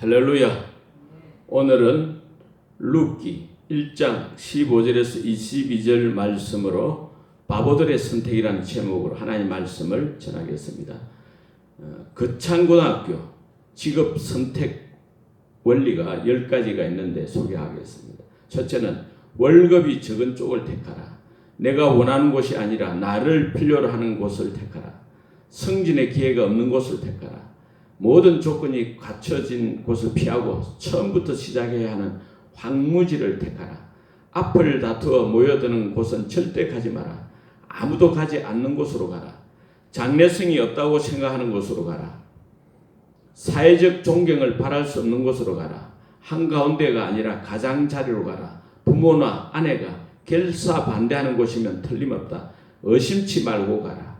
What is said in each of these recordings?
할렐루야. 오늘은 룻기 1장 15절에서 22절 말씀으로 바보들의 선택이라는 제목으로 하나님 말씀을 전하겠습니다. 어, 거창고등학교 직업 선택 원리가 10가지가 있는데 소개하겠습니다. 첫째는 월급이 적은 쪽을 택하라. 내가 원하는 곳이 아니라 나를 필요로 하는 곳을 택하라. 승진의 기회가 없는 곳을 택하라. 모든 조건이 갖춰진 곳을 피하고 처음부터 시작해야 하는 황무지를 택하라. 앞을 다투어 모여드는 곳은 절대 가지 마라. 아무도 가지 않는 곳으로 가라. 장래성이 없다고 생각하는 곳으로 가라. 사회적 존경을 바랄 수 없는 곳으로 가라. 한가운데가 아니라 가장자리로 가라. 부모나 아내가 결사 반대하는 곳이면 틀림없다. 의심치 말고 가라.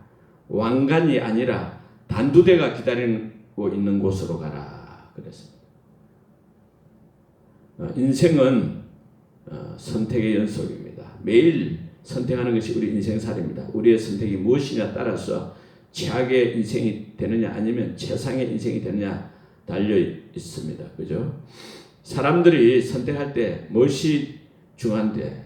왕관이 아니라 단두대가 기다리 고 있는 곳으로 가라. 그랬습니다. 어, 인생은 어, 선택의 연속입니다. 매일 선택하는 것이 우리 인생살입니다. 우리의 선택이 무엇이냐 따라서 최악의 인생이 되느냐 아니면 최상의 인생이 되느냐 달려 있습니다. 그죠? 사람들이 선택할 때 무엇이 중요한데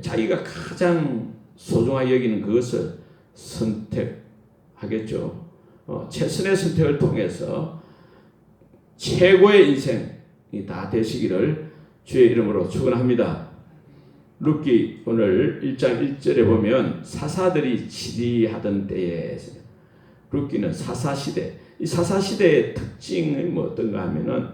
자기가 가장 소중하게 여기는 그것을 선택하겠죠. 어, 최선의 선택을 통해서 최고의 인생이 다 되시기를 주의 이름으로 축원합니다. 룻기 오늘 1장 1절에 보면 사사들이 치리하던 때에 룻기는 사사 시대. 이 사사 시대의 특징이 뭐 어떤가 하면은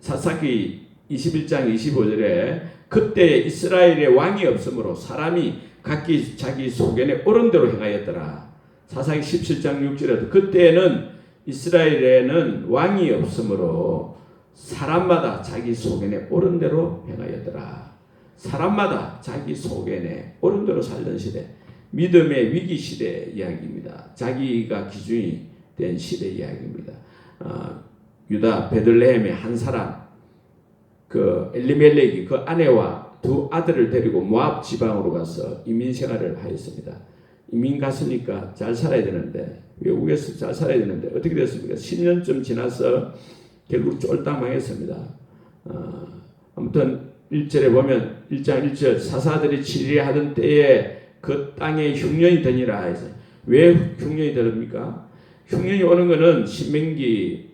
사사기 21장 25절에 그때 이스라엘의 왕이 없으므로 사람이 각기 자기 소견에 옳은 대로 행하였더라. 사사기 17장 6절에도 그때는 이스라엘에는 왕이 없으므로 사람마다 자기 소견에 옳은 대로 행하였더라. 사람마다 자기 소견에 옳은 대로 살던 시대, 믿음의 위기 시대 이야기입니다. 자기가 기준이 된 시대 이야기입니다. 어, 유다 베들레헴의 한 사람, 그 엘리멜렉이 그 아내와 두 아들을 데리고 모압 지방으로 가서 이민 생활을 하였습니다. 이민 갔으니까 잘 살아야 되는데 외국에서 잘 살아야 되는데 어떻게 됐습니까? 10년쯤 지나서 결국 쫄딱 망했습니다. 어, 아무튼 1절에 보면 1장 1절 사사들이 치리하던 때에 그 땅에 흉년이 되니라 해서 왜 흉년이 되렵니까? 흉년이 오는 것은 신명기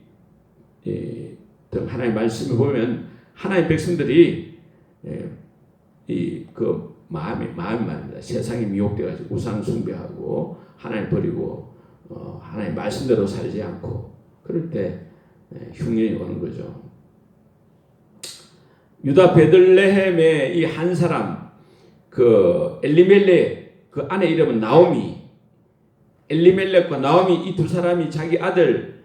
예, 등 하나의 말씀을 보면 하나의 백성들이 예, 이그 마음이 마음 말입니다. 세상에 미혹돼 가지고 우상 숭배하고 하나님 버리고 어, 하나님 말씀대로 살지 않고 그럴 때 예, 흉년이 오는 거죠. 유다 베들레헴의 이 한 사람 그 엘리멜렉 그 아내 이름은 나오미 엘리멜렉과 나오미 이 두 사람이 자기 아들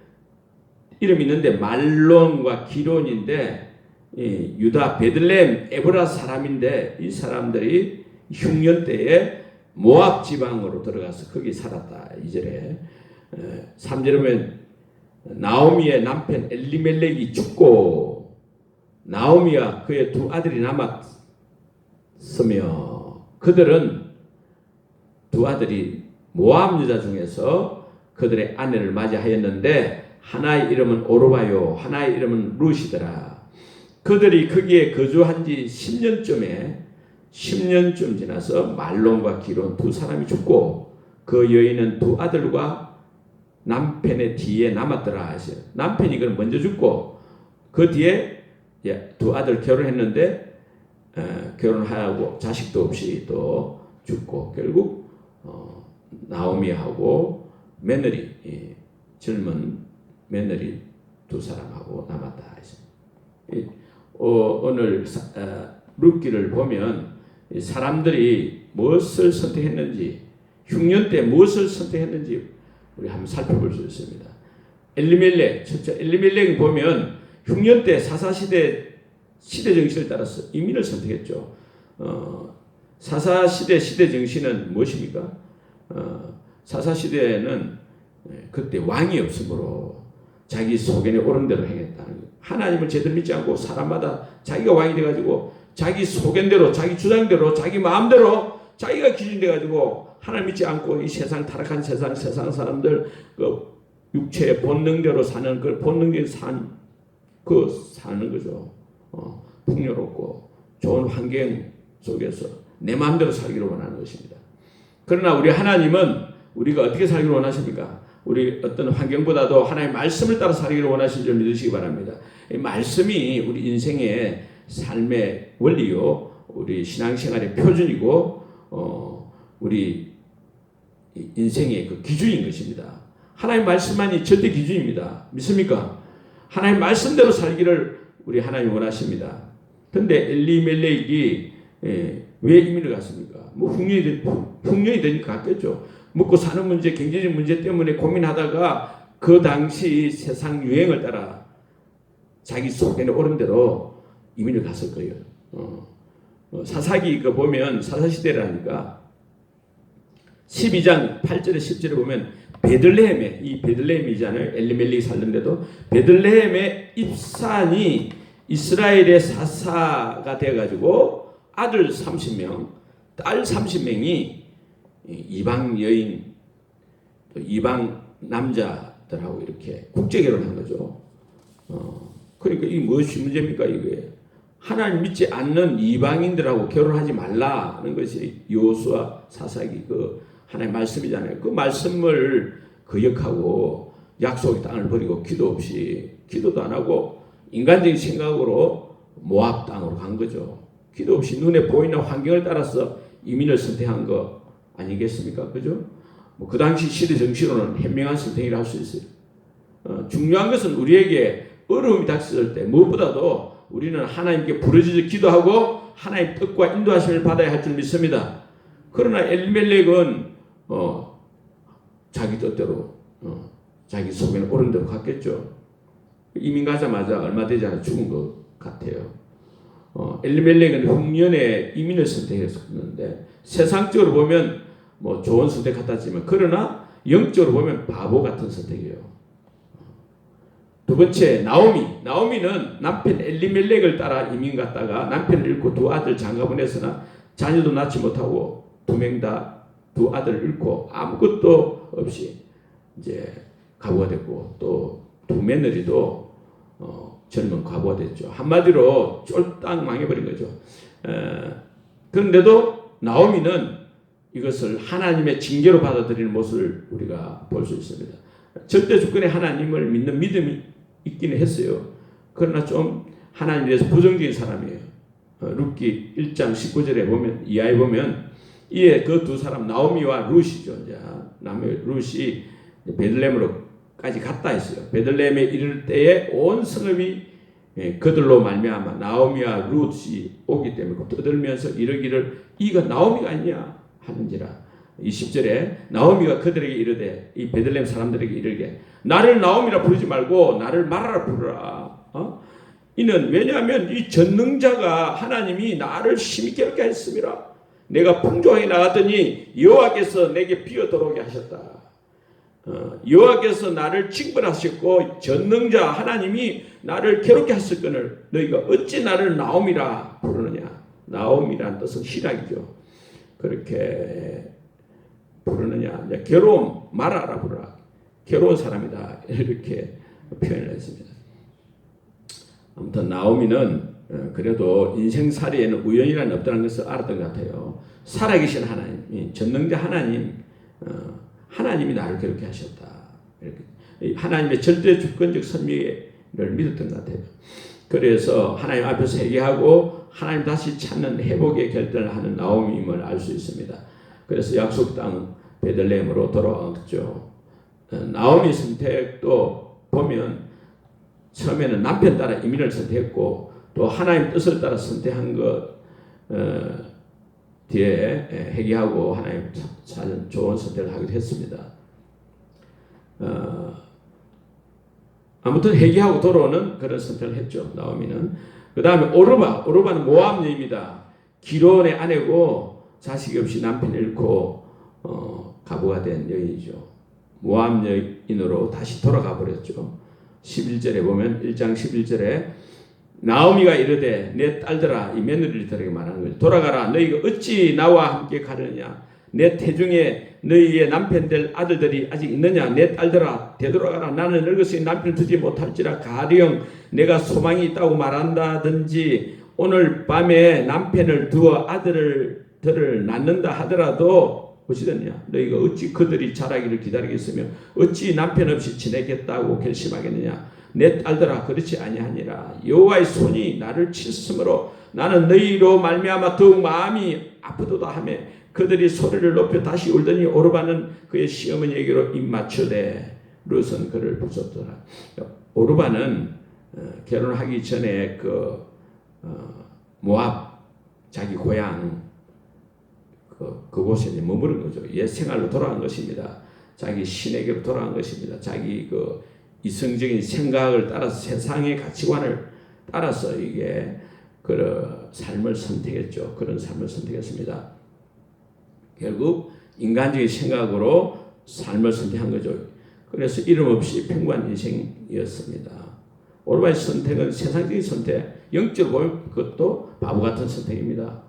이름이 있는데 말론과 기론인데 이 유다 베들레헴 에브라 사람인데 이 사람들이 흉년 때에 모압 지방으로 들어가서 거기 살았다. 이절에 3절에 보면 나오미의 남편 엘리멜렉이 죽고 나오미와 그의 두 아들이 남았으며 그들은 두 아들이 모압 여자 중에서 그들의 아내를 맞이하였는데 하나의 이름은 오르바요 하나의 이름은 루시더라. 그들이 거기에 거주한 지 10년쯤에 10년쯤 지나서 말론과 기론 두 사람이 죽고 그 여인은 두 아들과 남편의 뒤에 남았더라 하셔요. 남편이 그걸 먼저 죽고 그 뒤에 두 아들 결혼했는데 어, 결혼하고 자식도 없이 또 죽고 결국 어, 나오미하고 며느리 예, 젊은 며느리 두 사람하고 남았다 하셔요. 어, 오늘 어, 룻기를 보면 사람들이 무엇을 선택했는지 흉년 때 무엇을 선택했는지 우리 한번 살펴볼 수 있습니다. 엘리멜렉 첫째 엘리멜렉 보면 흉년 때 사사 시대 시대 정신을 따라서 이민을 선택했죠. 어, 사사 시대 시대 정신은 무엇입니까? 어, 사사 시대에는 그때 왕이 없으므로 자기 소견에 옳은 대로 행했다는 거예요. 하나님을 제대로 믿지 않고 사람마다 자기가 왕이 돼가지고 자기 소견대로 자기 주장대로 자기 마음대로 자기가 기준 돼가지고 하나님 믿지 않고 이 세상 타락한 세상 세상 사람들 그 육체의 본능대로 사는 그 본능적인 산 그 사는 거죠. 어, 풍요롭고 좋은 환경 속에서 내 마음대로 살기를 원하는 것입니다. 그러나 우리 하나님은 우리가 어떻게 살기를 원하십니까? 우리 어떤 환경보다도 하나님의 말씀을 따라 살기를 원하신 줄 믿으시기 바랍니다. 이 말씀이 우리 인생의 삶의 원리요, 우리 신앙생활의 표준이고, 어, 우리 인생의 그 기준인 것입니다. 하나님 말씀만이 절대 기준입니다. 믿습니까? 하나님 말씀대로 살기를 우리 하나님 원하십니다. 근데 엘리멜렉이 예, 왜 이민을 갔습니까? 뭐 흉년이 되, 흉년이 되니까 갔겠죠. 먹고 사는 문제, 경제적 문제 때문에 고민하다가 그 당시 세상 유행을 따라 자기 속에 오른 대로 이민을 갔을 거예요. 어, 어, 사사기 그 보면 사사시대라니까 12장 8절에 10절에 보면 베들레헴에 이 베들레헴이잖아요. 엘리멜렉이 살던데도 베들레헴의 입산이 이스라엘의 사사가 돼 가지고 아들 30명, 딸 30명이 이방 여인 또 이방 남자들하고 이렇게 국제 결혼한 거죠. 어, 그러니까 이 무엇이 문제입니까 이게? 하나님 믿지 않는 이방인들하고 결혼하지 말라는 것이 요수와 사사기 그 하나님 말씀이잖아요. 그 말씀을 거역하고 약속의 땅을 버리고 기도 없이 기도도 안 하고 인간적인 생각으로 모압 땅으로 간 거죠. 기도 없이 눈에 보이는 환경을 따라서 이민을 선택한 거 아니겠습니까? 그죠? 뭐 그 당시 시대 정치로는 현명한 선택이라 할 수 있어요. 어, 중요한 것은 우리에게 어려움이 닥쳤을 때 무엇보다도 우리는 하나님께 부르짖어 기도하고 하나님 뜻과 인도하심을 받아야 할 줄 믿습니다. 그러나 엘멜렉은 어, 자기 뜻대로 어, 자기 속에는 옳은 대로 갔겠죠. 이민 가자마자 얼마 되지 않아 죽은 것 같아요. 어, 엘리멜렉은 흉년에 이민을 선택했었는데 세상적으로 보면 뭐 좋은 선택 같았지만 그러나 영적으로 보면 바보 같은 선택이에요. 두 번째 나오미 나오미는 남편 엘리멜렉을 따라 이민 갔다가 남편을 잃고 두 아들 장가보냈으나 자녀도 낳지 못하고 두 명 다 두 아들을 잃고 아무것도 없이 이제 가부가 됐고 또 두 며느리도 어, 젊은 과부가 됐죠. 한마디로 쫄딱 망해버린 거죠. 에, 그런데도 나오미는 이것을 하나님의 징계로 받아들이는 모습을 우리가 볼 수 있습니다. 절대 주권의 하나님을 믿는 믿음이 있기는 했어요. 그러나 좀 하나님에 대해서 부정적인 사람이에요. 어, 룻기 1장 19절에 보면 이하에 보면 이에 그 두 사람 나오미와. 이제 남의 룻이 베들레헴으로까지 갔다 했어요. 베들레헴에 이를 때에 온 성읍이 예, 그들로 말미암아 나오미와 룻이 오기 때문에 떠들면서 이르기를 이가 나오미가 아니냐 하는지라. 20절에 나오미가 그들에게 이르되 이 베들레헴 사람들에게 이르게 나를 나오미라 부르지 말고 나를 마라라 부르라. 어? 이는 왜냐하면 이 전능자가 하나님이 나를 심히 괴롭게 했습니다. 내가 풍족하게 나갔더니 여호와께서 내게 비어 들어오게 하셨다. 어, 여호와께서 나를 징벌하셨고 전능자 하나님이 나를 괴롭게 하실 거를 너희가 어찌 나를 나옴이라 부르느냐. 나옴이란 뜻은 희락이죠 그렇게 부르느냐. 괴로움 말하라 부르라. 괴로운 사람이다. 이렇게 표현을 했습니다. 아무튼 나오미는 어, 그래도 인생살이에는 우연이라는 없다는 것을 알았던 것 같아요. 살아계신 하나님 전능자 하나님 어, 하나님이 나를 그렇게 하셨다. 이렇게. 하나님의 절대 주권적 선미를 믿었던 것 같아요. 그래서 하나님 앞에서 회개하고 하나님 다시 찾는 회복의 결단을 하는 나오미임을 알 수 있습니다. 그래서 약속 땅 베들레헴으로 돌아왔죠. 어, 나오미 선택도 보면 처음에는 남편 따라 이민을 선택했고 또 하나님 뜻을 따라 선택한 것 어, 뒤에 회개하고 하나님 찾은 좋은 선택을 하기도 했습니다. 어, 아무튼 회개하고 돌아오는 그런 선택을 했죠. 나오미는 그 다음에 오르바 오르바는 모압 여입니다. 기론의 아내고 자식 없이 남편 잃고 어, 가부가 된 여인이죠. 모압 여인으로 다시 돌아가 버렸죠. 11절에 보면 1장 11절에 나오미가 이르되 내 딸들아 이 며느리들에게 말하는 거죠. 돌아가라 너희가 어찌 나와 함께 가느냐 내 태중에 너희의 남편들 아들들이 아직 있느냐? 내 딸들아 되돌아가라. 나는 늙었으니 남편 두지 못할지라. 가령 내가 소망이 있다고 말한다든지 오늘 밤에 남편을 두어 아들을 들을 낳는다 하더라도 보시더냐 너희가 어찌 그들이 자라기를 기다리겠으며 어찌 남편 없이 지내겠다고 결심하겠느냐? 내 딸들아 그렇지 아니하니라. 여호와의 손이 나를 쳤으므로 나는 너희로 말미암아 더욱 마음이 아프도다 하며 그들이 소리를 높여 다시 울더니 오르바는 그의 시어머니에게로 입 맞추되 룻은 그를 부쉈더라 오르바는 어, 결혼하기 전에 그 어, 모압 자기 고향 그, 그곳에 머무른 거죠. 옛 생활로 돌아간 것입니다. 자기 신에게로 돌아간 것입니다. 자기 그 이성적인 생각을 따라서 세상의 가치관을 따라서 이게 그 삶을 선택했죠. 그런 삶을 선택했습니다. 결국 인간적인 생각으로 삶을 선택한 거죠. 그래서 이름 없이 평범한 인생이었습니다. 오르바의 선택은 세상적인 선택, 영적으로 그것도 바보 같은 선택입니다.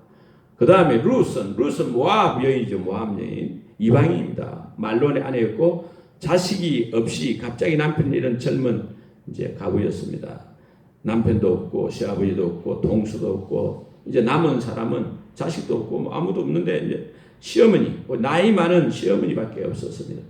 그 다음에 룻은 룻은 모압 여인이죠 모압 여인 이방인입니다 말론의 아내였고 자식이 없이 갑자기 남편을 잃은 젊은 이제 가부였습니다 남편도 없고 시아버지도 없고 동수도 없고 이제 남은 사람은 자식도 없고 뭐 아무도 없는데 이제 시어머니 뭐 나이 많은 시어머니밖에 없었습니다.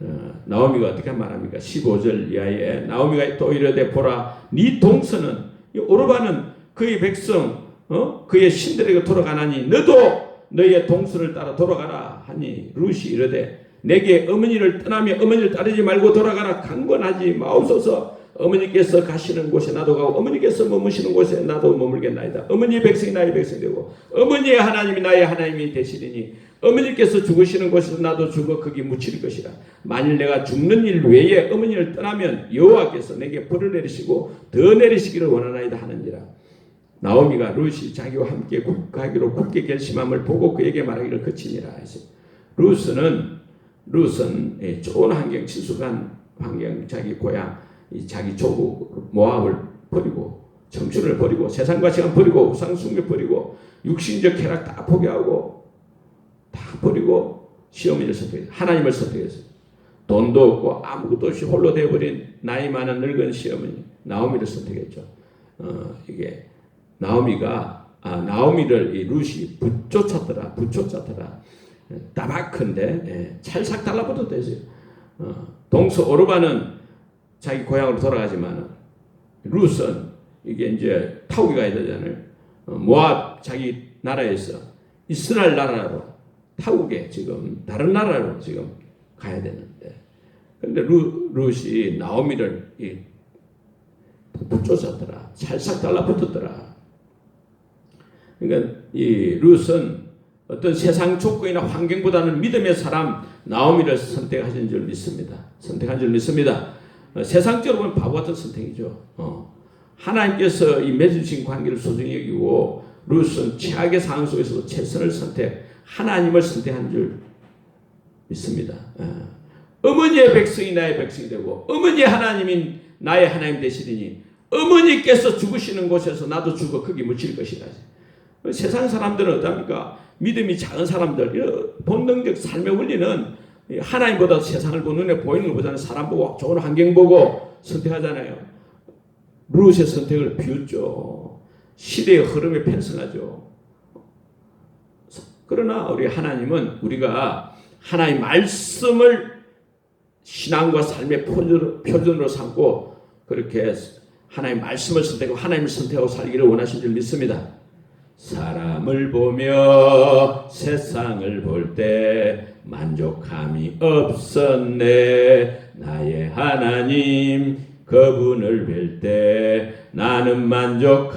어, 나오미가 어떻게 말합니까? 15절 이하에 나오미가 또 이르되 보라 네 동서는 이 오르바는 그의 백성 어? 그의 신들에게 돌아가나니 너도 너의 동서를 따라 돌아가라 하니 룻이 이르되 내게 어머니를 떠나며 어머니를 따르지 말고 돌아가라 강권하지 마옵소서 어머니께서 가시는 곳에 나도 가고 어머니께서 머무시는 곳에 나도 머물겠나이다. 어머니의 백성이 나의 백성이 되고 어머니의 하나님이 나의 하나님이 되시리니 어머니께서 죽으시는 곳에서 나도 죽어 거기 묻힐 것이라. 만일 내가 죽는 일 외에 어머니를 떠나면 여호와께서 내게 벌을 내리시고 더 내리시기를 원하나이다 하는지라. 나오미가 룻이 자기와 함께 가기로 굳게 결심함을 보고 그에게 말하기를 그치니라. 룻은 룻은 예, 좋은 환경 친숙한 환경 자기 고향 자기 조국 모압을 버리고 청춘을 버리고 세상과 시간 버리고 우상 숭배 버리고 육신적 쾌락 다 포기하고 다 버리고 시어머니를 선택했어요. 하나님을 선택했어요. 돈도 없고 아무것도 없이 홀로 되어버린 나이 많은 늙은 시어머니 나오미를 선택했죠. 어, 이게 나오미가 아, 나오미를 이 룻이 붙쫓았더라 붙쫓았더라 따박한데 예, 찰싹 달라붙었대요. 어, 동서 오르바는 자기 고향으로 돌아가지만 룻은 이게 이제 타국이 가야 되잖아요. 어, 모압 자기 나라에서 이스라엘 나라로 타국에 지금 다른 나라로 지금 가야 되는데 근데 루, 룻이 나오미를 이, 붙쫓았더라. 찰싹 달라붙었더라. 그러니까 이 룻은 어떤 세상 조건이나 환경보다는 믿음의 사람 나오미를 선택하신 줄 믿습니다. 선택한 줄 믿습니다. 어, 세상적으로 보면 바보 같은 선택이죠. 어. 하나님께서 이 맺으신 관계를 소중히 여기고 룻은 최악의 상황 속에서도 최선을 선택, 하나님을 선택한 줄 믿습니다. 어. 어머니의 백성이 나의 백성이 되고 어머니의 하나님인 나의 하나님 되시리니 어머니께서 죽으시는 곳에서 나도 죽어 거기 묻힐 것이라. 세상 사람들은 어떻습니까? 믿음이 작은 사람들, 본능적 삶의 원리는 하나님보다 세상을 보는 눈에 보이는 것보다는 사람 보고 좋은 환경 보고 선택하잖아요. 루스의 선택을 비웃죠. 시대의 흐름에 편승하죠. 그러나 우리 하나님은 우리가 하나님 말씀을 신앙과 삶의 표준으로 삼고 그렇게 하나님 말씀을 선택하고 하나님을 선택하고 살기를 원하신 줄 믿습니다. 사람을 보며 세상을 볼 때 만족함이 없었네. 나의 하나님 그분을 뵐 때 나는 만족하였네.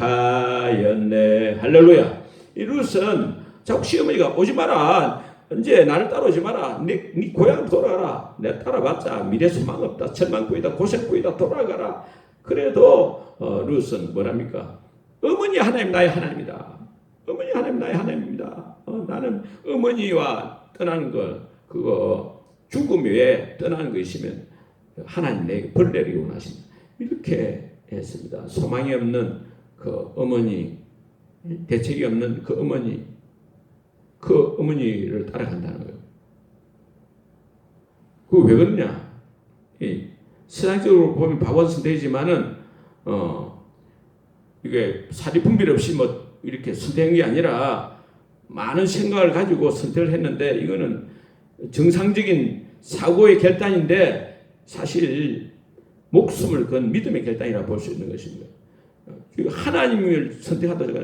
할렐루야. 이 룻은 자꾸 시어머니가 오지 마라. 이제 나를 따라오지 마라. 네, 네 고향 돌아가라. 내 따라봤자 미래 소망 없다. 천만 구이다. 고생 구이다. 돌아가라. 그래도 어, 룻은 뭐랍니까? 어머니 하나님 나의 하나님이다 어머니 하나님 나의 하나님입니다. 어, 나는 어머니와 떠나는 것 그거 죽음 외에 떠나는 것이면 하나님 내게 벌 내리기 원하십니다. 이렇게 했습니다. 소망이 없는 그 어머니 대책이 없는 그 어머니 그 어머니를 따라간다는 거예요. 그거 왜 그러냐? 이 세상적으로 보면 바보 선택이지만은 어 이게 사리 분별 없이 뭐 이렇게 선택한 게 아니라 많은 생각을 가지고 선택을 했는데 이거는 정상적인 사고의 결단인데 사실 목숨을 건 믿음의 결단이라 볼 수 있는 것입니다. 그 하나님을 선택하다가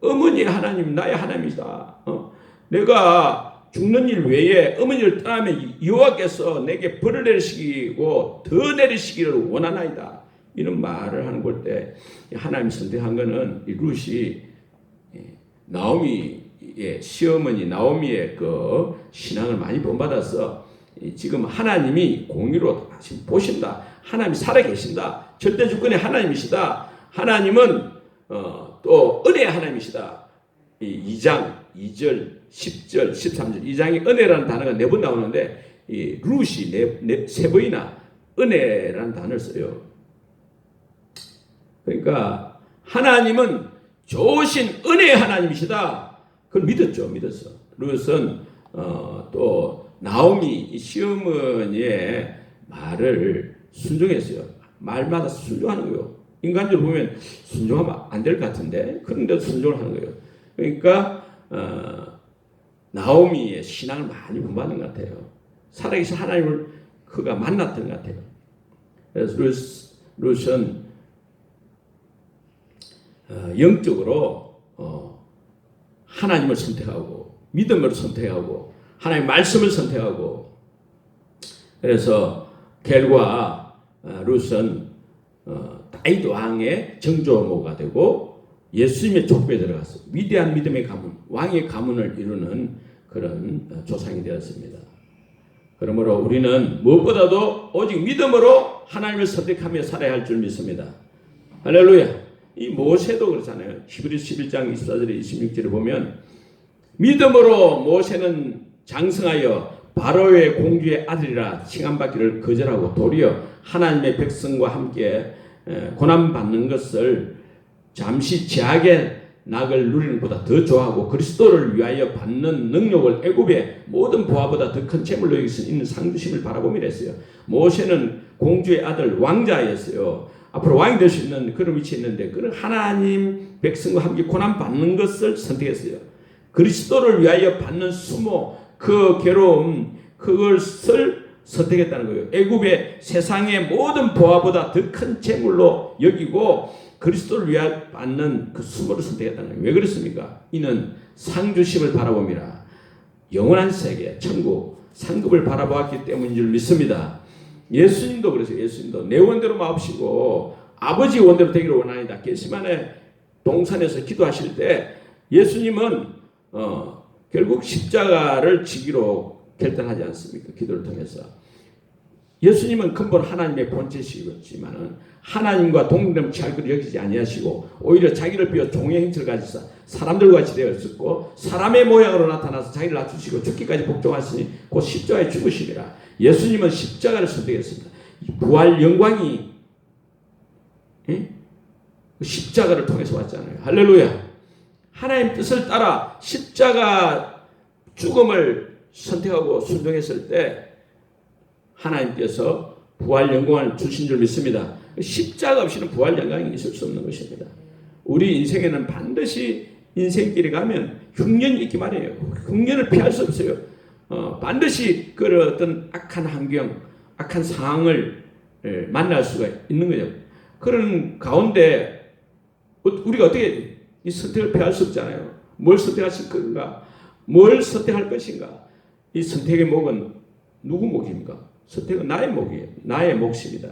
어머니 하나님 나의 하나님이다. 어? 내가 죽는 일 외에 어머니를 떠나면 여호와께서 내게 벌을 내리시고 더 내리시기를 원하나이다. 이런 말을 하는 걸 때 하나님 선택한 거는 이 룻이 예, 나오미의 시어머니 나오미의 그 신앙을 많이 본받아서 지금 하나님이 공의로 지금 보신다. 하나님이 살아계신다. 절대 주권의 하나님이시다. 하나님은 어, 또 은혜의 하나님이시다. 이 2장 2절 10절 13절 2장에 은혜라는 단어가 네 번 나오는데 이 룻이 네, 네, 세 번이나 은혜라는 단어를 써요. 그러니까 하나님은 좋으신 은혜의 하나님이시다. 그걸 믿었죠. 믿었어. 룻은 어, 또 나오미 시어머니의 말을 순종했어요. 말마다 순종하는 거예요. 인간적으로 보면 순종하면 안 될 것 같은데 그런데도 순종을 하는 거예요. 그러니까 어, 나오미의 신앙을 많이 본받는 것 같아요. 살아계신 하나님을 그가 만났던 것 같아요. 그래서 루스, 루스는 어, 영적으로 어, 하나님을 선택하고 믿음을 선택하고 하나님의 말씀을 선택하고 그래서 어, 룻은 어, 다윗 왕의 정조모가 되고 예수님의 족보에 들어갔어. 위대한 믿음의 가문, 왕의 가문을 이루는 그런 어, 조상이 되었습니다. 그러므로 우리는 무엇보다도 오직 믿음으로 하나님을 선택하며 살아야 할 줄 믿습니다. 할렐루야. 이 모세도 그렇잖아요. 히브리 11장 24절에 26절에 보면 믿음으로 모세는 장성하여 바로의 공주의 아들이라 칭함받기를 거절하고 도리어 하나님의 백성과 함께 고난 받는 것을 잠시 제약의 낙을 누리는 것보다 더 좋아하고 그리스도를 위하여 받는 능력을 애굽의 모든 보화보다 더 큰 재물로 여길 수 있는 상주심을 바라보며 했어요. 모세는 공주의 아들 왕자였어요. 앞으로 왕이 될 수 있는 그런 위치에 있는데 그런 하나님 백성과 함께 고난 받는 것을 선택했어요. 그리스도를 위하여 받는 수모 그 괴로움 그것을 선택했다는 거예요. 애굽의 세상의 모든 보화보다 더 큰 재물로 여기고 그리스도를 위하여 받는 그 수모를 선택했다는 거예요. 왜 그렇습니까? 이는 상주심을 바라봅니다. 영원한 세계, 천국, 상급을 바라보았기 때문인 줄 믿습니다. 예수님도 그러세요. 예수님도 내 원대로 마옵시고 아버지 원대로 되기를 원하니다. 게시만의 동산에서 기도하실 때 예수님은 어, 결국 십자가를 지기로 결단하지 않습니까? 기도를 통해서. 예수님은 근본 하나님의 본체시지만은 하나님과 취할 여기지 아니하시고 오히려 자기를 비워 종의 행체를 가지사 사람들과 같이 되어 있었고 사람의 모양으로 나타나서 자기를 낮추시고 죽기까지 복종하시니 곧 십자가에 죽으시니라. 예수님은 십자가를 선택했습니다. 부활 영광이 예? 십자가를 통해서 왔잖아요. 할렐루야. 하나님 뜻을 따라 십자가 죽음을 선택하고 순종했을 때 하나님께서 부활 영광을 주신 줄 믿습니다. 십자가 없이는 부활 영광이 있을 수 없는 것입니다. 우리 인생에는 반드시 인생길에 가면 흉년이 있기 마련이에요. 흉년을 피할 수 없어요. 어, 반드시 그 어떤 악한 환경, 악한 상황을 예, 만날 수가 있는 거죠. 그런 가운데 어, 우리가 어떻게 이 선택을 피할 수 없잖아요. 뭘 선택하실 건가? 뭘 선택할 것인가? 이 선택의 목은 누구 목입니까? 선택은 나의 목이에요. 나의 몫입니다.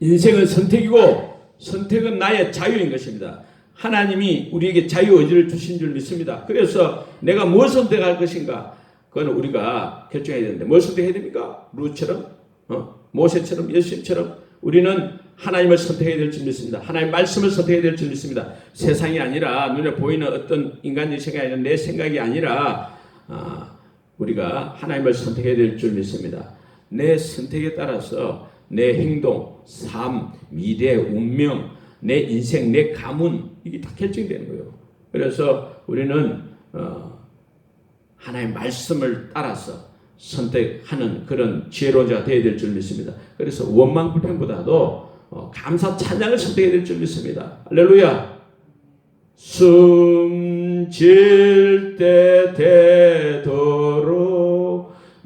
인생은 선택이고 선택은 나의 자유인 것입니다. 하나님이 우리에게 자유 의지를 주신 줄 믿습니다. 그래서 내가 뭘 선택할 것인가? 그건 우리가 결정해야 되는데 뭘 선택해야 됩니까? 루처럼, 어? 모세처럼, 예수님처럼 우리는 하나님을 선택해야 될 줄 믿습니다. 하나님 말씀을 선택해야 될 줄 믿습니다. 세상이 아니라 눈에 보이는 어떤 인간의 생각이 아니라 내 생각이 아니라 아, 우리가 하나님을 선택해야 될 줄 믿습니다. 내 선택에 따라서 내 행동, 삶, 미래, 운명, 내 인생, 내 가문 이게 다 결정되는 거예요. 그래서 우리는 어, 하나님의 말씀을 따라서 선택하는 그런 지혜로운 자가 되어야 될 줄 믿습니다. 그래서 원망 불평보다도 어, 감사 찬양을 선택해야 될 줄 믿습니다. 할렐루야. 숨질 때 되도록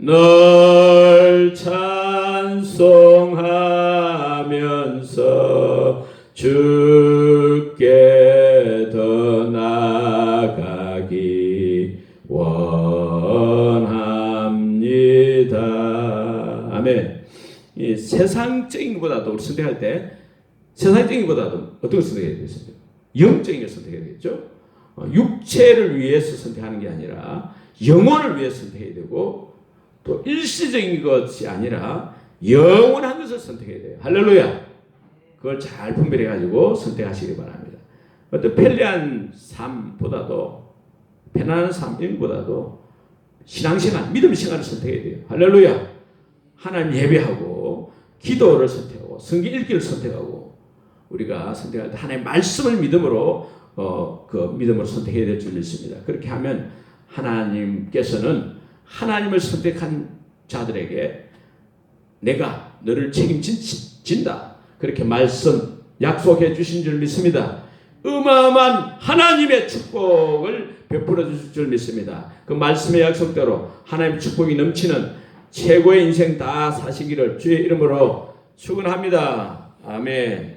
널 찬송하면서 주께 더 나가기 원합니다. 아멘. 이 세상적인 것보다도 우리 선택할 때 세상적인 것보다도 어떤 걸 선택해야 되겠습니까? 영적인 걸 선택해야 되겠죠. 어, 육체를 위해서 선택하는 게 아니라 영혼을 위해서 선택해야 되고 또 일시적인 것이 아니라 영원한 것을 선택해야 돼요. 할렐루야. 그걸 잘 분별해 가지고 선택하시기 바랍니다. 어떤 편리한 삶보다도 편안한 삶보다도 신앙생활, 믿음 생활을 선택해야 돼요. 할렐루야. 하나님 예배하고 기도를 선택하고 성경 읽기를 선택하고 우리가 선택할 때 하나님의 말씀을 믿음으로 어, 그 믿음으로 선택해야 될 줄 믿습니다. 그렇게 하면 하나님께서는 하나님을 선택한 자들에게 내가 너를 책임진다. 그렇게 말씀 약속해 주신 줄 믿습니다. 어마어마한 하나님의 축복을 베풀어 주실 줄 믿습니다. 그 말씀의 약속대로 하나님 축복이 넘치는 최고의 인생 다 사시기를 주의 이름으로 축원합니다. 아멘.